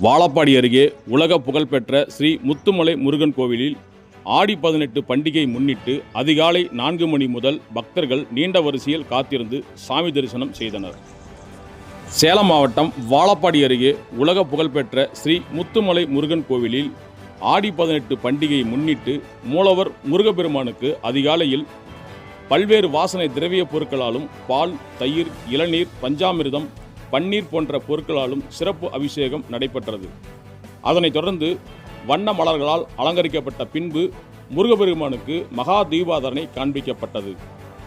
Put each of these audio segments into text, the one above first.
வாழப்பாடி அருகே உலக புகழ்பெற்ற ஸ்ரீ முத்துமலை முருகன் கோவிலில் ஆடி பதினெட்டு பண்டிகை முன்னிட்டு அதிகாலை நான்கு மணி முதல் பக்தர்கள் நீண்ட வரிசையில் காத்திருந்து சாமி தரிசனம் செய்தனர். சேலம் மாவட்டம் வாழப்பாடி அருகே உலக புகழ்பெற்ற ஸ்ரீ முத்துமலை முருகன் கோவிலில் ஆடி பதினெட்டு பண்டிகையை முன்னிட்டு மூலவர் முருகப்பெருமானுக்கு அதிகாலையில் பல்வேறு வாசனை திரவிய பொருட்களாலும் பால் தயிர் இளநீர் பஞ்சாமிர்தம் பன்னீர் போன்ற பொருட்களாலும் சிறப்பு அபிஷேகம் நடைபெற்றது. அதனைத் தொடர்ந்து வண்ண மலர்களால் அலங்கரிக்கப்பட்ட பின்பு முருகப்பெருமானுக்கு மகா தீபாதரனை காண்பிக்கப்பட்டது.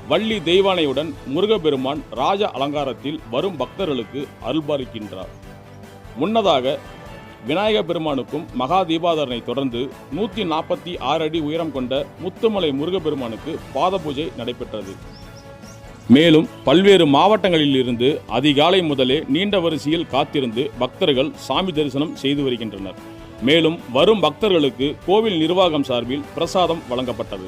வள்ளி தெய்வானையுடன் முருகப்பெருமான் ராஜ அலங்காரத்தில் வரும் பக்தர்களுக்கு அருள்பாலிக்கின்றார். முன்னதாக விநாயக பெருமானுக்கும் மகா தீபாதரனை தொடர்ந்து நூற்றி நாற்பத்தி ஆறு அடி உயரம் கொண்ட முத்துமலை முருகப்பெருமானுக்கு பாத பூஜை நடைபெற்றது. மேலும் பல்வேறு மாவட்டங்களில் இருந்து அதிகாலை முதலே நீண்ட வரிசையில் காத்திருந்து பக்தர்கள் சாமி தரிசனம் செய்து வருகின்றனர். மேலும் வரும் பக்தர்களுக்கு கோவில் நிர்வாகம் சார்பில் பிரசாதம் வழங்கப்பட்டது.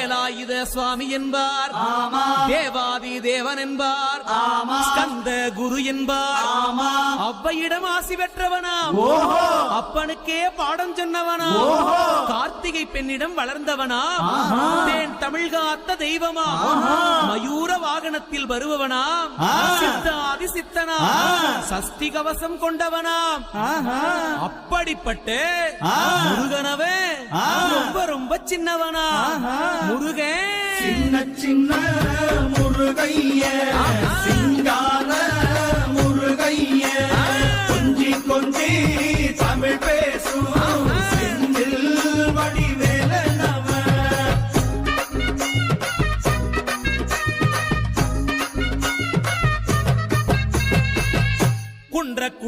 வேலாயுத சுவாமி என்பார் தேவாதி தேவன் என்பார். ஸ்கந்த குரு என்பார். அவ்வையிடம் ஆசி பெற்றவனாம். ஓஹோ. அப்பனுக்கே பாடம் சொன்னவனா கார்த்திகை பெண்ணிடம் வளர்ந்தவனா தேன் தமிழ் காத்த தெய்வமா மயூர வாகனத்தில் வருபவனாம். சித்தாதி சித்தனா சஷ்டி கவசம் கொண்டவனாம். அப்படிப்பட்ட முருகனவே ரொம்ப ரொம்ப சின்னவனா முருகன் சின்ன சின்ன முருகைய சிங்கா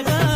பேரழகா